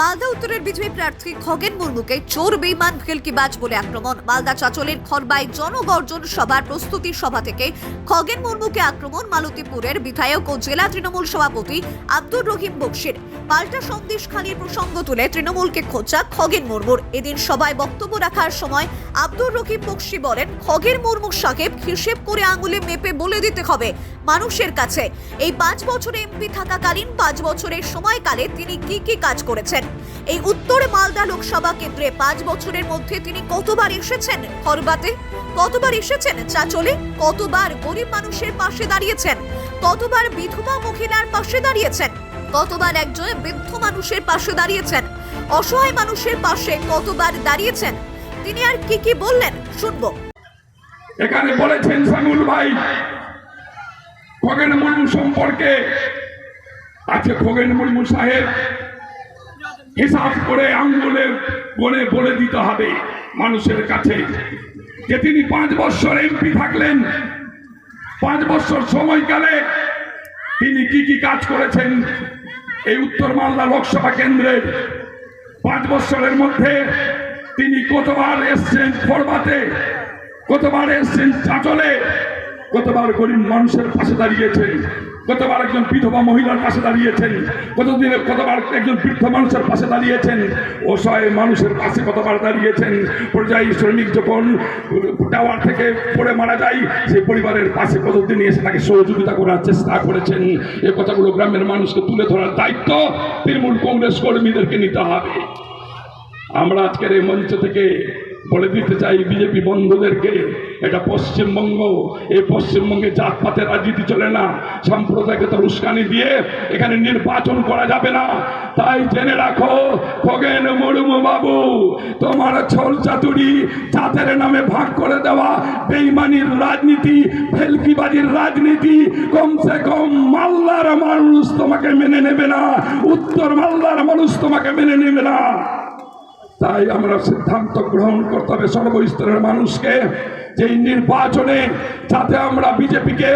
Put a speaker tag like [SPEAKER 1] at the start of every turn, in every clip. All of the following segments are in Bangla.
[SPEAKER 1] মালদা উত্তরের বিজেপি প্রার্থী খগেন মুর্মুকে চোর বেইমান ভেলকিবাজ বলে আক্রমণ। মালদা চাচলের খরবাই জনগর্জন সভার প্রস্তুতি সভা থেকে খগেন মুর্মুকে আক্রমণ মালতীপুরের বিধায়ক ও জেলা তৃণমূল সভাপতি আব্দুর রহিম বক্সির। পাল্টা সন্দেশ সন্দেশখালীর প্রসঙ্গ তুলে তৃণমূলকে খোঁচা খগেন মুর্মুর। এদিন সভায় বক্তব্য রাখার সময় আব্দুর রহিম বক্সি বলেন, খগেন মুর্মু সাহেব হিসেব করে আঙুলে মেপে বলে দিতে হবে মানুষের কাছে। এই পাঁচ বছরে এমপি থাকাকালীন পাঁচ বছরের সময়কালে তিনি কি কি কাজ করেছেন এই উত্তর মালদা লোকসভা কেন্দ্রে পাঁচ বছরের মধ্যে তিনি কতবার এসেছেন খরবাতে কতবার এসেছেন চাচলে? কতবার গরিব মানুষের পাশে দাঁড়িয়েছেন? কতবার বিধবা মহিলার পাশে দাঁড়িয়েছেন? কতবার একজন বৃদ্ধ মানুষের পাশে দাঁড়িয়েছেন? অসহায় মানুষের পাশে কতবার দাঁড়িয়েছেন? তিনি আর কি কি বললেন? শুনব।
[SPEAKER 2] এখানে বলেছেন সামিউল ভাই, খগেন মুর্মু সম্পর্কে। আছে খগেন মুর্মু সাহেব হিসাব করে আঙ্গুলে বলে বলে দিতে হবে মানুষের কাছে। যে তিনি পাঁচ বছর এমপি থাকলেন, পাঁচ বছর সময়কালে তিনি কি কি কাজ করেছেন? এই উত্তর মালদা লোকসভা কেন্দ্রে পাঁচ বছরের মধ্যে তিনি কতবার এসছেন ফরবাতে কতবার এসছেন চাচলে কতবার গরিব মানুষের পাশে দাঁড়িয়েছেন কতবার একজন বিধবা মহিলার পাশে দাঁড়িয়েছেন কতদিনে কতবার একজন বৃদ্ধ মানুষের পাশে দাঁড়িয়েছেন, অসহায় মানুষের পাশে কতবার দাঁড়িয়েছেন। পর্যায়ী শ্রমিক যখন টাওয়ার থেকে পড়ে মারা যায়, সেই পরিবারের পাশে কতদিন এসে তাকে সহযোগিতা করার চেষ্টা করেছেন। এ কথাগুলো গ্রামের মানুষকে তুলে ধরার দায়িত্ব তৃণমূল কংগ্রেস কর্মীদেরকে নিতে হবে। আমরা আজকের এই মঞ্চ থেকে বলে দিতে চাই, বিজেপি বন্ধুদেরকে এটা পশ্চিমবঙ্গ। এই পশ্চিমবঙ্গে জাতপাতের রাজনীতি চলে না। সাম্প্রদায়িকতার উস্কানি দিয়ে এখানে নির্বাচন করা যাবে না। তাই জেনে রাখো, খগেন মুর্মু বাবু, তোমার ছল চাতুরি জাতের নামে ভাগ করে দেওয়া বেইমানির রাজনীতি, ফেলকিবাজির রাজনীতি, কমসে কম মাল্লার মানুষ তোমাকে মেনে নেবে না। উত্তর মাল্লার মানুষ তোমাকে মেনে নেবে না। তাই আমরা সিদ্ধান্ত গ্রহণ করতে হবে সর্বস্তরের মানুষকে যে নির্বাচনে যাতে আমরা বিজেপিকে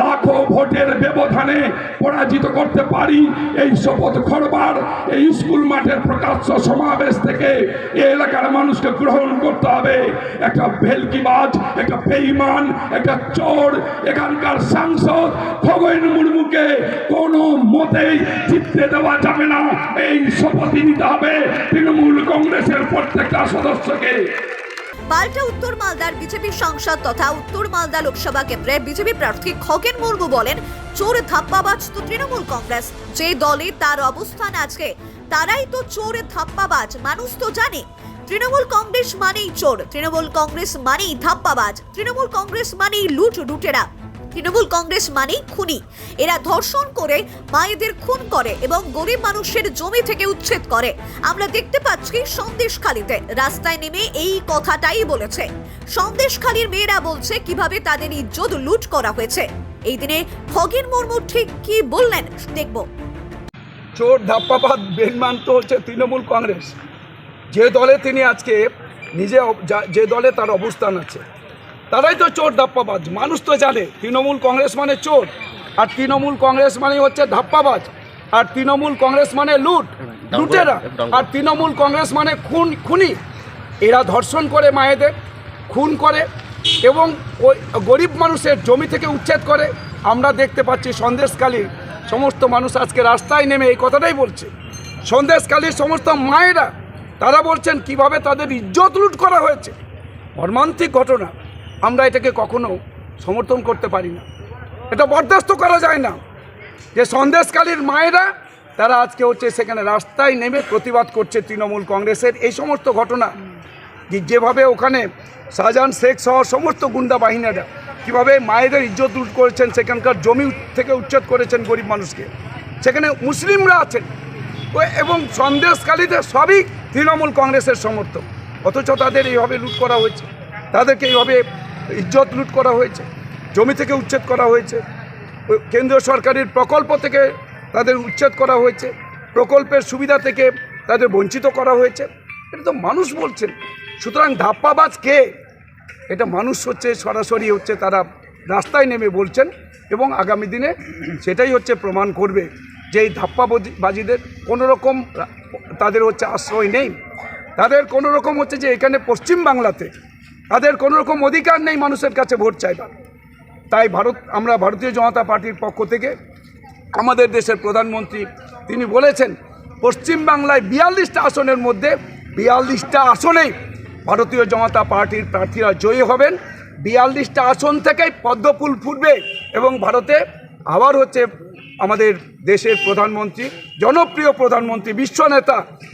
[SPEAKER 2] লাখো ভোটের ব্যবধানে পরাজিত করতে পারি, এই শপথ করবার এই স্কুল মাঠের প্রকাশ্য সমাবেশ থেকে এই এলাকার মানুষকে গ্রহণ করতে হবে। একটা ভেলকিবাজ, একটা বেইমান, একটা চোর, এখানকার সাংসদ খগৈন মুর্মুকে কোনো মতেই জিততে দেওয়া যাবে না। এই শপথই নিতে হবে তৃণমূল কংগ্রেসের প্রত্যেকটা সদস্যকে।
[SPEAKER 1] পাল্টা উত্তর মালদার বিজেপি সংসদ তথা উত্তর মালদা লোকসভা কেন্দ্রে বিজেপি প্রার্থী খগেন মুর্মু বলেন, চোর ধাপ্পাবাজ তো তৃণমূল কংগ্রেস। যে দলে তার অবস্থান আছে তারাই তো চোর ধাপ্পাবাজ মানুষ তো জানে, তৃণমূল কংগ্রেস মানেই চোর, তৃণমূল কংগ্রেস মানেই ধাপ্পাবাজ তৃণমূল কংগ্রেস মানেই লুট লুটেরা তৃণমূল কংগ্রেস মানেই খুনি। এরা ধর্ষণ করে মায়েদের খুন করে এবং গরিব মানুষের জমি থেকে উচ্ছেদ করে। আমরা দেখতে পাচ্ছি সন্দেশখালিতে। রাস্তায় নেমে এই কথাটাই বলেছে। সন্দেশখালির মেয়েরা বলছে কীভাবে তাদের ইজ্জত লুট করা হয়েছে। এই দিনে খগেন মুর্মু ঠিক কি বললেন দেখব।
[SPEAKER 3] চোর ধাপ্পাবাদ বেনমান তো হচ্ছে তৃণমূল কংগ্রেস। যে দলে তিনি আজকে নিজে যে দলে তার অবস্থান আছে। তারাই তো চোর, ধাপ্পাবাজ। মানুষ তো জানে, তৃণমূল কংগ্রেস মানে চোর, আর তৃণমূল কংগ্রেস মানে হচ্ছে ধাপ্পাবাজ, আর তৃণমূল কংগ্রেস মানে লুট, লুটেরা, আর তৃণমূল কংগ্রেস মানে খুন, খুনি। এরা ধর্ষণ করে মায়েদের, খুন করে, এবং গরিব মানুষের জমি থেকে উচ্ছেদ করে। আমরা দেখতে পাচ্ছি সন্দেশকালী সমস্ত মানুষ আজকে রাস্তায় নেমে এই কথাটাই বলছে। সন্দেশকালীর সমস্ত মায়েরা, তারা বলছেন, কীভাবে তাদের ইজ্জত লুট করা হয়েছে? মর্মান্তিক ঘটনা। আমরা এটাকে কখনো সমর্থন করতে পারি না। এটা বরদাস্ত করা যায় না। যে সন্দেশকালীর মায়েরা, তারা আজকে হচ্ছে সেখানে রাস্তায় নেমে প্রতিবাদ করছে তৃণমূল কংগ্রেসের। এই সমস্ত ঘটনা যেভাবে ওখানে শাহজাহান শেখ সহ সমস্ত গুন্ডা বাহিনীরা কীভাবে মায়েদের ইজ্জত লুট করেছেন, সেখানকার জমি থেকে উচ্ছেদ করেছেন গরিব মানুষকে। সেখানে মুসলিমরা আছেন। এবং সন্দেশকালীদের সবই তৃণমূল কংগ্রেসের সমর্থক। অথচ তাদের এইভাবে লুট করা হয়েছে। তাদেরকে এইভাবে ইজ্জত লুট করা হয়েছে, জমি থেকে উচ্ছেদ করা হয়েছে কেন্দ্রীয় সরকারের প্রকল্প থেকে তাদের উচ্ছেদ করা হয়েছে, প্রকল্পের সুবিধা থেকে তাদের বঞ্চিত করা হয়েছে। এটা তো মানুষ বলছেন। সুতরাং ধাপ্পাবাজ কে? এটা মানুষ হচ্ছে, সরাসরি হচ্ছে তারা রাস্তায় নেমে বলছেন এবং আগামী দিনে সেটাই হচ্ছে প্রমাণ করবে যে এই ধাপ্পাবাজিদের কোনো রকম তাদের হচ্ছে আশ্রয় নেই। তাদের কোনো রকম হচ্ছে যে এখানে পশ্চিম বাংলাতে তাদের কোনো রকম অধিকার নেই মানুষের কাছে ভোট চাইবার। তাই ভারত, আমরা ভারতীয় জনতা পার্টির পক্ষ থেকে আমাদের দেশের প্রধানমন্ত্রী, তিনি বলেছেন, পশ্চিম বাংলায় বিয়াল্লিশটা আসনের মধ্যে বিয়াল্লিশটা আসনেই ভারতীয় জনতা পার্টির প্রার্থীরা জয়ী হবেন। বিয়াল্লিশটা আসন থেকেই পদ্মফুল ফুটবে এবং ভারতে আবার হচ্ছে আমাদের দেশের প্রধানমন্ত্রী, জনপ্রিয় প্রধানমন্ত্রী বিশ্বনেতা